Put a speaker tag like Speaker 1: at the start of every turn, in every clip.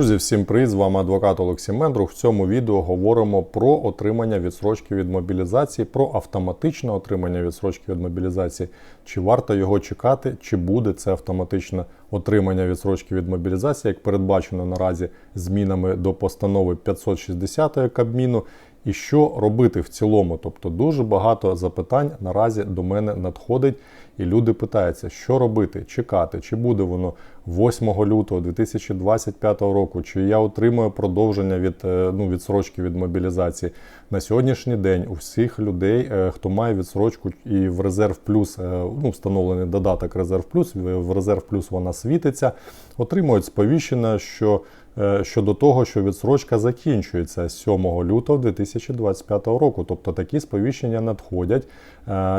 Speaker 1: Друзі, всім привіт! З вами адвокат Олексій Мендрух. В цьому відео говоримо про отримання відсрочки від мобілізації, про автоматичне отримання відсрочки від мобілізації. Чи варто його чекати, чи буде це автоматичне отримання відсрочки від мобілізації, як передбачено наразі змінами до постанови 560 Кабміну. І що робити в цілому? Тобто дуже багато запитань наразі до мене надходить, і люди питаються, що робити, чекати, чи буде воно 8 лютого 2025 року, чи я отримую продовження від е, ну, відсрочки від мобілізації. На сьогоднішній день у всіх людей, е, хто має відсрочку і в резерв плюс е, ну, встановлений додаток резерв плюс, в резерв плюс вона світиться, отримують сповіщення, що щодо того, що відсрочка закінчується 7 лютого 2025 року. Тобто такі сповіщення надходять.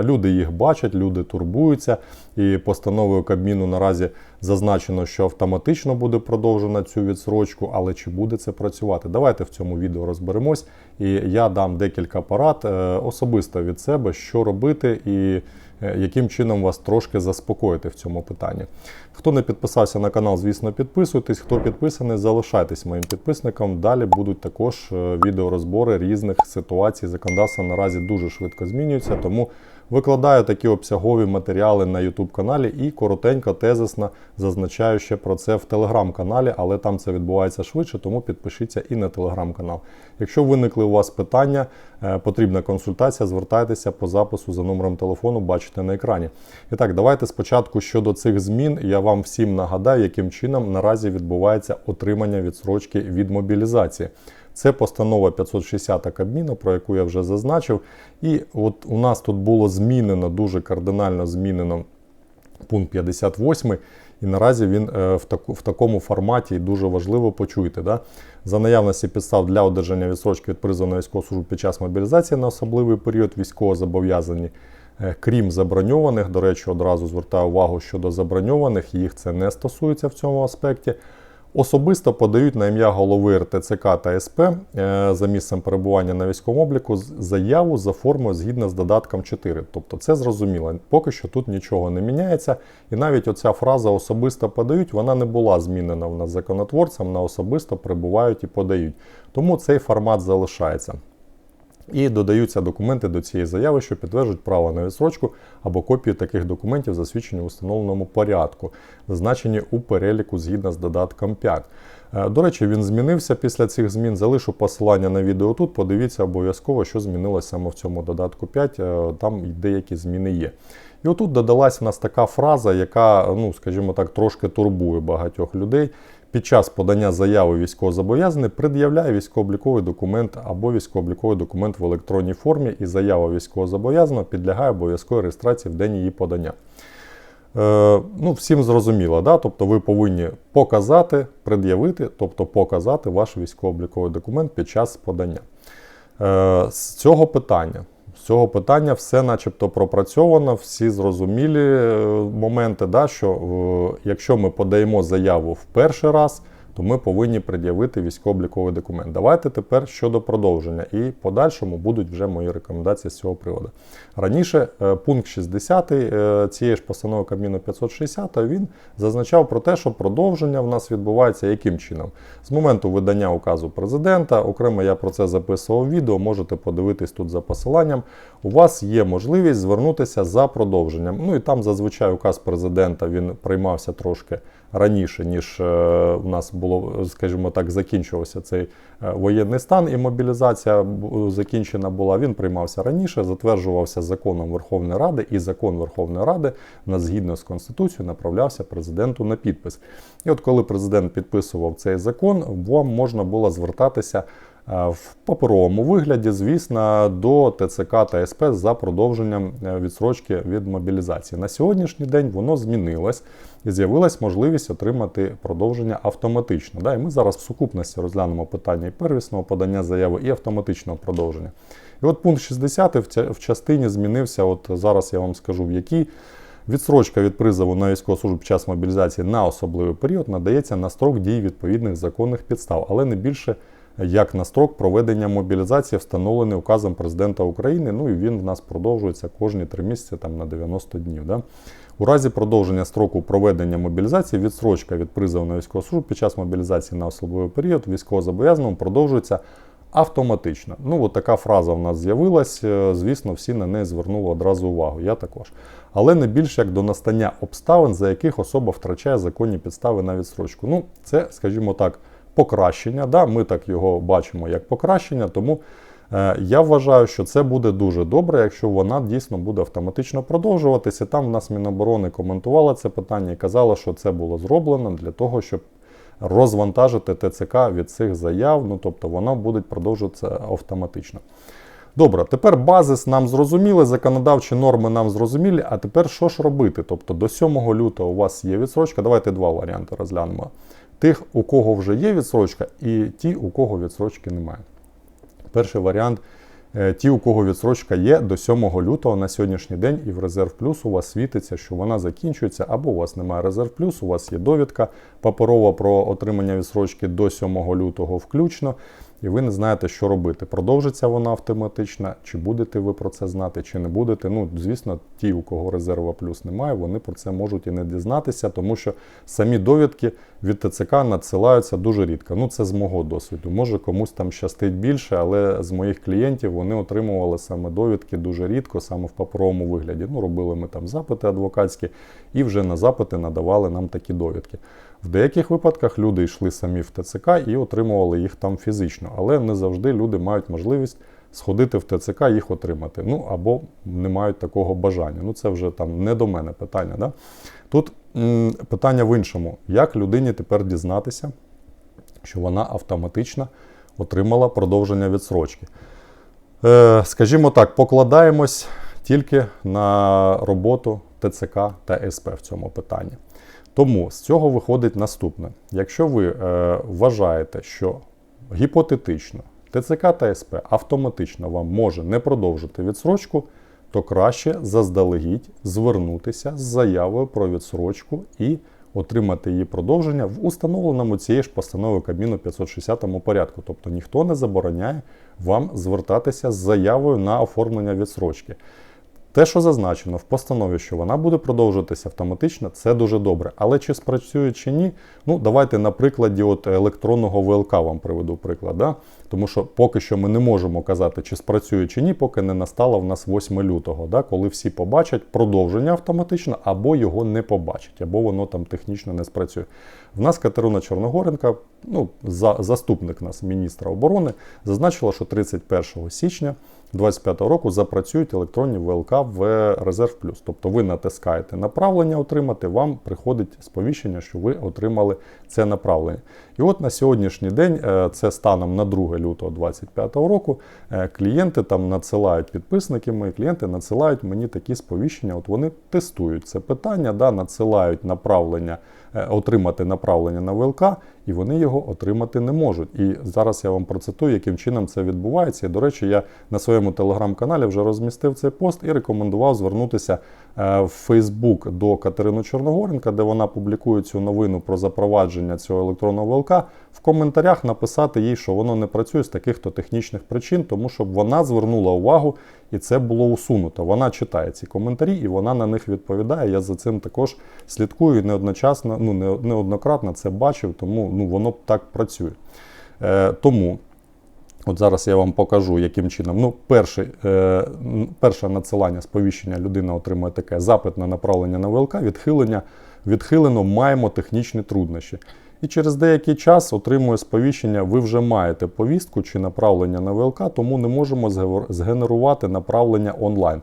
Speaker 1: Люди їх бачать, люди турбуються. І постановою Кабміну наразі зазначено, що автоматично буде продовжена цю відсрочку, але чи буде це працювати? Давайте в цьому відео розберемось. І я дам декілька порад е, особисто від себе, що робити і. Е, яким чином вас трошки заспокоїти в цьому питанні. Хто не підписався на канал, звісно, підписуйтесь. Хто підписаний, залишайтесь моїм підписником. Далі будуть також е, відеорозбори різних ситуацій. Законодавство наразі дуже швидко змінюється, тому викладаю такі обсягові матеріали на YouTube каналі і коротенько, тезисно зазначаю ще про це в телеграм-каналі, але там це відбувається швидше, тому підпишіться і на телеграм-канал. Якщо виникли у вас питання, е, потрібна консультація, звертайтеся по запису за номером телефону, бачите на екрані. І так, давайте спочатку щодо цих змін я вам всім нагадаю, яким чином наразі відбувається отримання відсрочки від мобілізації. Це постанова 560 Кабміну, про яку я вже зазначив. І от у нас тут було змінено, дуже кардинально змінено пункт 58. І наразі він е, в такому форматі дуже важливо почуйте. Да? За наявності підстав для одержання відсрочки від призову на військову службу під час мобілізації на особливий період військово зобов'язані, е, крім заброньованих. До речі, одразу звертаю увагу щодо заброньованих, їх це не стосується в цьому аспекті. Особисто подають на ім'я голови РТЦК та СП е, за місцем перебування на військовому обліку заяву за формою згідно з додатком 4. Тобто це зрозуміло. Поки що тут нічого не міняється. І навіть оця фраза особисто подають, вона не була змінена в нас законотворцем, на особисто прибувають і подають. Тому цей формат залишається. І додаються документи до цієї заяви, що підтверджують право на відсрочку або копію таких документів, засвідчені в установленому порядку, зазначені у переліку згідно з додатком 5. Е, до речі, він змінився після цих змін. Залишу посилання на відео тут. Подивіться обов'язково, що змінилося саме в цьому додатку 5. Е, там деякі зміни є. І отут додалась у нас така фраза, яка, ну, скажімо так, трошки турбує багатьох людей під час подання заяви військовозобов'язаний пред'являє військово-обліковий документ або військово-обліковий документ в електронній формі, і заява військовозобов'язаного підлягає обов'язковій реєстрації в день її подання. Е, ну, Всім зрозуміло, да? тобто ви повинні показати, пред'явити, тобто показати ваш військово-обліковий документ під час подання. Е, з цього питання цього питання все начебто пропрацьовано, всі зрозумілі е, моменти, да, що е, якщо ми подаємо заяву в перший раз, то ми повинні пред'явити військово-обліковий документ. Давайте тепер щодо продовження, і подальшому будуть вже мої рекомендації з цього приводу. Раніше е, пункт 60 е, цієї ж постанови Кабміну 560 він зазначав про те, що продовження в нас відбувається яким чином? З моменту видання указу президента, окремо я про це записував відео, можете подивитись тут за посиланням. У вас є можливість звернутися за продовженням. Ну і там зазвичай указ президента він приймався трошки раніше, ніж у е, нас було, скажімо так, закінчувався цей е, воєнний стан і мобілізація закінчена була. Він приймався раніше, затверджувався законом Верховної Ради, і закон Верховної Ради на згідно з Конституцією направлявся президенту на підпис. І от коли президент підписував цей закон, вам можна було звертатися. Е, в паперовому вигляді, звісно, до ТЦК та СП за продовженням відсрочки від мобілізації. На сьогоднішній день воно змінилось і з'явилась можливість отримати продовження автоматично. Да? І ми зараз в сукупності розглянемо питання і первісного подання заяви, і автоматичного продовження. І от пункт 60 в частині змінився. От зараз я вам скажу, в якій. Відсрочка від призову на військову службу під час мобілізації на особливий період надається на строк дії відповідних законних підстав, але не більше як на строк проведення мобілізації, встановлений указом президента України. Ну і він в нас продовжується кожні три місяці там на 90 днів. Да? У разі продовження строку проведення мобілізації відстрочка від призову на військову службу під час мобілізації на особливий період військовозобов'язаному продовжується автоматично. Ну, от така фраза в нас з'явилась. е, Звісно, всі на неї звернули одразу увагу. Я також. Але не більше як до настання обставин, за яких особа втрачає законні підстави на відстрочку. Ну, це, скажімо так, покращення. Да? Ми так його бачимо як покращення, тому. Е, Я вважаю, що це буде дуже добре, якщо вона дійсно буде автоматично продовжуватися. Там в нас Міноборони коментувала це питання і казала, що це було зроблено для того, щоб розвантажити ТЦК від цих заяв. Ну тобто вона буде продовжуватися автоматично. Добре, тепер базис нам зрозуміли, законодавчі норми нам зрозумілі. А тепер що ж робити? Тобто до 7 лютого у вас є відсрочка. Давайте два варіанти розглянемо: тих, у кого вже є відсрочка, і ті, у кого відсрочки немає. Перший варіант. е, Ті, у кого відсрочка є до 7 лютого на сьогоднішній день, і в резерв плюс у вас світиться, що вона закінчується, або у вас немає резерв плюс, у вас є довідка паперова про отримання відсрочки до 7 лютого включно, і ви не знаєте, що робити. Продовжиться вона автоматично, чи будете ви про це знати, чи не будете. Ну, звісно, ті, у кого резерва плюс немає, вони про це можуть і не дізнатися, тому що самі довідки від ТЦК надсилаються дуже рідко. Ну, це з мого досвіду. Може комусь там щастить більше, але з моїх клієнтів вони отримували саме довідки дуже рідко, саме в паперовому вигляді. Ну, робили ми там запити адвокатські і вже на запити надавали нам такі довідки. В деяких випадках люди йшли самі в ТЦК і отримували їх там фізично, але не завжди люди мають можливість сходити в ТЦК їх отримати. Ну або не мають такого бажання. Ну це вже там не до мене питання. Да? Тут м, питання в іншому: як людині тепер дізнатися, що вона автоматично отримала продовження відсрочки? Е, скажімо так, покладаємось тільки на роботу ТЦК та СП в цьому питанні. Тому з цього виходить наступне: якщо ви е, вважаєте, що гіпотетично ТЦК та СП автоматично вам може не продовжити відсрочку, то краще заздалегідь звернутися з заявою про відсрочку і отримати її продовження в установленому цієї ж постанови Кабміну 560 порядку. Тобто ніхто не забороняє вам звертатися з заявою на оформлення відсрочки. Те, що зазначено в постанові, що вона буде продовжуватися автоматично, це дуже добре. Але чи спрацює чи ні? Ну, давайте на прикладі от електронного ВЛК вам приведу приклад. Да? Тому що поки що ми не можемо казати, чи спрацює чи ні, поки не настало в нас 8 лютого, да? коли всі побачать продовження автоматично, або його не побачать, або воно там технічно не спрацює. В нас Катерина Чорногоренка, ну, за, заступник нас міністра оборони, зазначила, що 31 січня 2025 року запрацюють електронні ВЛК в Резерв Плюс. Тобто ви натискаєте направлення отримати, вам приходить сповіщення, що ви отримали це направлення. І от на сьогоднішній день, е, це станом на 2 лютого 2025 року, е, клієнти там надсилають підписники, мої клієнти надсилають мені такі сповіщення. От вони тестують це питання, да, надсилають направлення, отримати направлення на ВЛК, і вони його отримати не можуть. І зараз я вам процитую, яким чином це відбувається. І, до речі, я на своєму телеграм-каналі вже розмістив цей пост і рекомендував звернутися е, в Фейсбук до Катерини Чорногоренка, де вона публікує цю новину про запровадження цього електронного ВЛК. В коментарях написати їй, що воно не працює з таких-то технічних причин, тому щоб вона звернула увагу і це було усунуто. Вона читає ці коментарі і вона на них відповідає. Я за цим також слідкую і неодночасно, ну не- неоднократно це бачив, тому ну воно так працює. Е, тому. От зараз я вам покажу, яким чином. Ну, перший, е, перше надсилання сповіщення людина отримує таке запит на направлення на ВЛК, відхилення, відхилено, маємо технічні труднощі. І через деякий час отримує сповіщення, ви вже маєте повістку чи направлення на ВЛК, тому не можемо згенерувати направлення онлайн.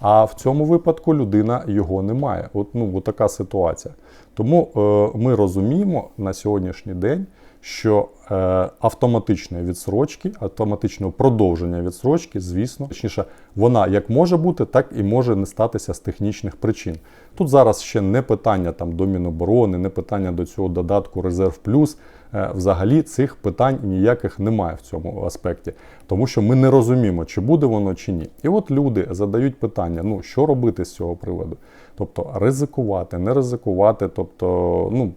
Speaker 1: А в цьому випадку людина його не має. От, ну, така ситуація. Тому е, ми розуміємо на сьогоднішній день, що е, автоматичної відсрочки, автоматичного продовження відсрочки, звісно, точніше, вона як може бути, так і може не статися з технічних причин. Тут зараз ще не питання там до Міноборони, не питання до цього додатку Резерв Плюс. Е, Взагалі цих питань ніяких немає в цьому аспекті, тому що ми не розуміємо, чи буде воно чи ні. І от люди задають питання: ну що робити з цього приводу? Тобто ризикувати, не ризикувати, тобто, ну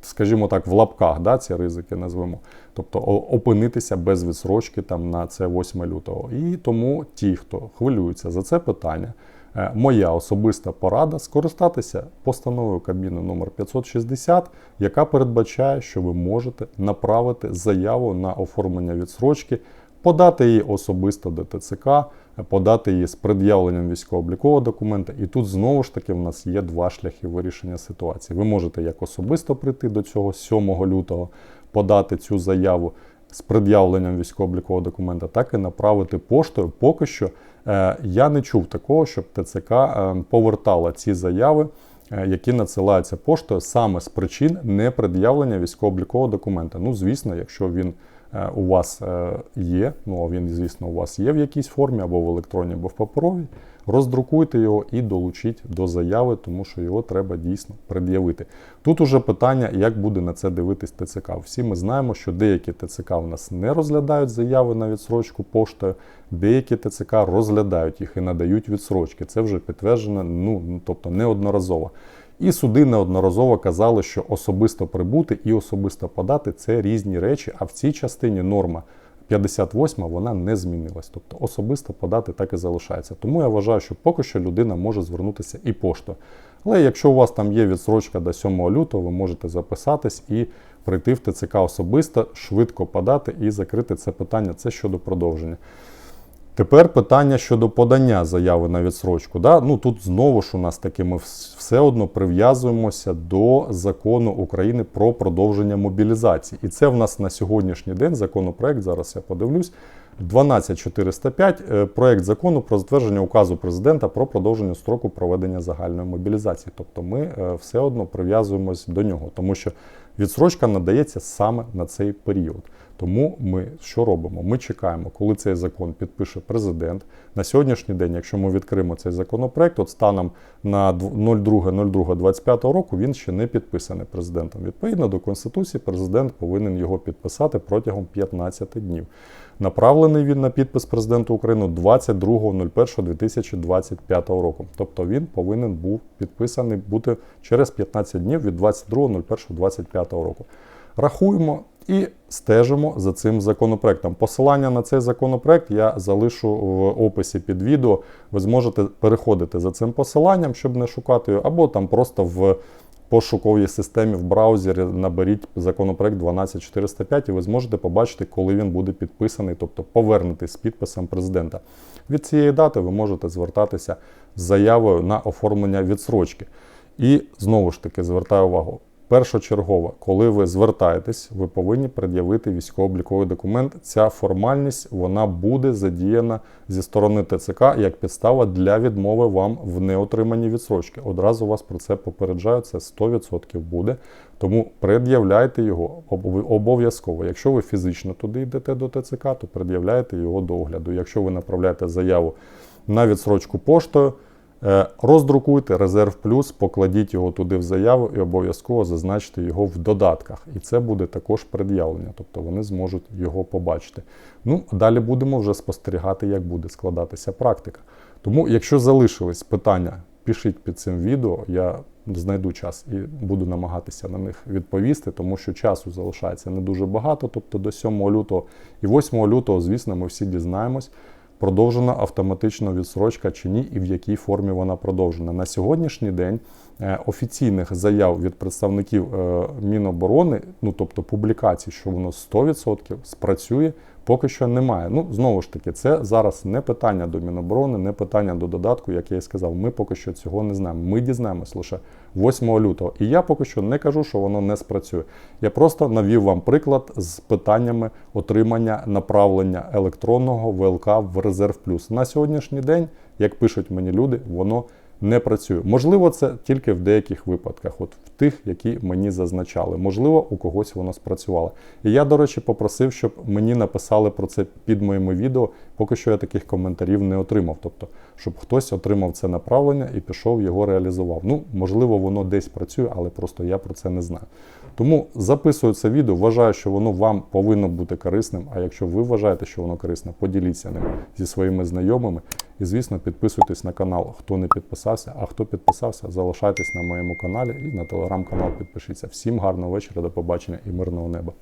Speaker 1: скажімо так, в лапках да, ці ризики назвемо. Тобто опинитися без відсрочки там на це 8 лютого. І тому ті, хто хвилюються за це питання, Моя особиста порада скористатися постановою Кабміну номер 560, яка передбачає, що ви можете направити заяву на оформлення відсрочки, подати її особисто до ТЦК, подати її з пред'явленням військово-облікового документа. І тут знову ж таки в нас є два шляхи вирішення ситуації. Ви можете як особисто прийти до цього 7 лютого, подати цю заяву з пред'явленням військово-облікового документа, так і направити поштою. Поки що е, я не чув такого, щоб ТЦК е, повертала ці заяви, е, які надсилаються поштою саме з причин непред'явлення військово-облікового документа. Ну, звісно, якщо він е, у вас е, є, ну а він, звісно, у вас є в якійсь формі, або в електронній, або в паперовій, роздрукуйте його і долучіть до заяви, тому що його треба дійсно пред'явити. Тут уже питання, як буде на це дивитись ТЦК. Всі ми знаємо, що деякі ТЦК у нас не розглядають заяви на відсрочку поштою, деякі ТЦК розглядають їх і надають відсрочки. Це вже підтверджено, ну ну, тобто неодноразово. І суди неодноразово казали, що особисто прибути і особисто подати це різні речі. А в цій частині норма 58 вона не змінилась. Тобто особисто подати так і залишається. Тому я вважаю, що поки що людина може звернутися і поштою. Але якщо у вас там є відсрочка до 7 лютого, ви можете записатись і прийти в ТЦК особисто, швидко подати і закрити це питання. Це щодо продовження. Тепер питання щодо подання заяви на відсрочку. Да? Ну тут знову ж у нас таки ми все одно прив'язуємося до закону України про продовження мобілізації. І це в нас на сьогоднішній день законопроект. Зараз я подивлюсь. 12405 е, проект закону про затвердження указу президента про продовження строку проведення загальної мобілізації. Тобто ми е, все одно прив'язуємось до нього, тому що відсрочка надається саме на цей період. Тому ми що робимо? Ми чекаємо, коли цей закон підпише президент. На сьогоднішній день, якщо ми відкриємо цей законопроект, от станом на 02.02.25 року він ще не підписаний президентом. Відповідно до Конституції, президент повинен його підписати протягом 15 днів. Направлений він на підпис президенту України 22.01.2025 року. Тобто він повинен був підписаний бути через 15 днів від 22.01.2025 року. Рахуємо і стежимо за цим законопроектом. Посилання на цей законопроект я залишу в описі під відео. Ви зможете переходити за цим посиланням, щоб не шукати його, або там просто в пошуковій системі в браузері наберіть законопроект 12405 і ви зможете побачити, коли він буде підписаний, тобто повернутий з підписом президента. Від цієї дати ви можете звертатися з заявою на оформлення відсрочки. І знову ж таки звертаю увагу. Першочергово, коли ви звертаєтесь, ви повинні пред'явити військово-обліковий документ. Ця формальність вона буде задіяна зі сторони ТЦК як підстава для відмови вам в неотриманні відсрочки. Одразу вас про це попереджаю, це 100% буде. Тому пред'являйте його обов'язково. Якщо ви фізично туди йдете до ТЦК, то пред'являйте його до огляду. Якщо ви направляєте заяву на відсрочку поштою. Е, Роздрукуйте резерв плюс, покладіть його туди в заяву і обов'язково зазначте його в додатках. І це буде також пред'явлення, тобто вони зможуть його побачити. Ну, далі будемо вже спостерігати, як буде складатися практика. Тому, якщо залишились питання, пишіть під цим відео. Я знайду час і буду намагатися на них відповісти, тому що часу залишається не дуже багато, тобто до 7 лютого і 8 лютого, звісно, ми всі дізнаємось продовжена автоматично відсрочка чи ні, і в якій формі вона продовжена. На сьогоднішній день е, офіційних заяв від представників е, Міноборони, ну тобто публікацій, що воно 100% спрацює, поки що немає. Ну, знову ж таки, це зараз не питання до Міноборони, не питання до додатку, як я і сказав. Ми поки що цього не знаємо. Ми дізнаємось лише 8 лютого. І я поки що не кажу, що воно не спрацює. Я просто навів вам приклад з питаннями отримання направлення електронного ВЛК в резерв плюс. На сьогоднішній день, як пишуть мені люди, воно не працює. Можливо, це тільки в деяких випадках, от в тих, які мені зазначали. Можливо, у когось воно спрацювало. І я, до речі, попросив, щоб мені написали про це під моїми відео. Поки що я таких коментарів не отримав. Тобто, щоб хтось отримав це направлення і пішов його реалізував. Ну, можливо, воно десь працює, але просто я про це не знаю. Тому записую це відео, вважаю, що воно вам повинно бути корисним. А якщо ви вважаєте, що воно корисне, поділіться ним зі своїми знайомими. І, звісно, підписуйтесь на канал, хто не підписався. А хто підписався, залишайтесь на моєму каналі і на телеграм-канал підпишіться. Всім гарного вечора, до побачення і мирного неба.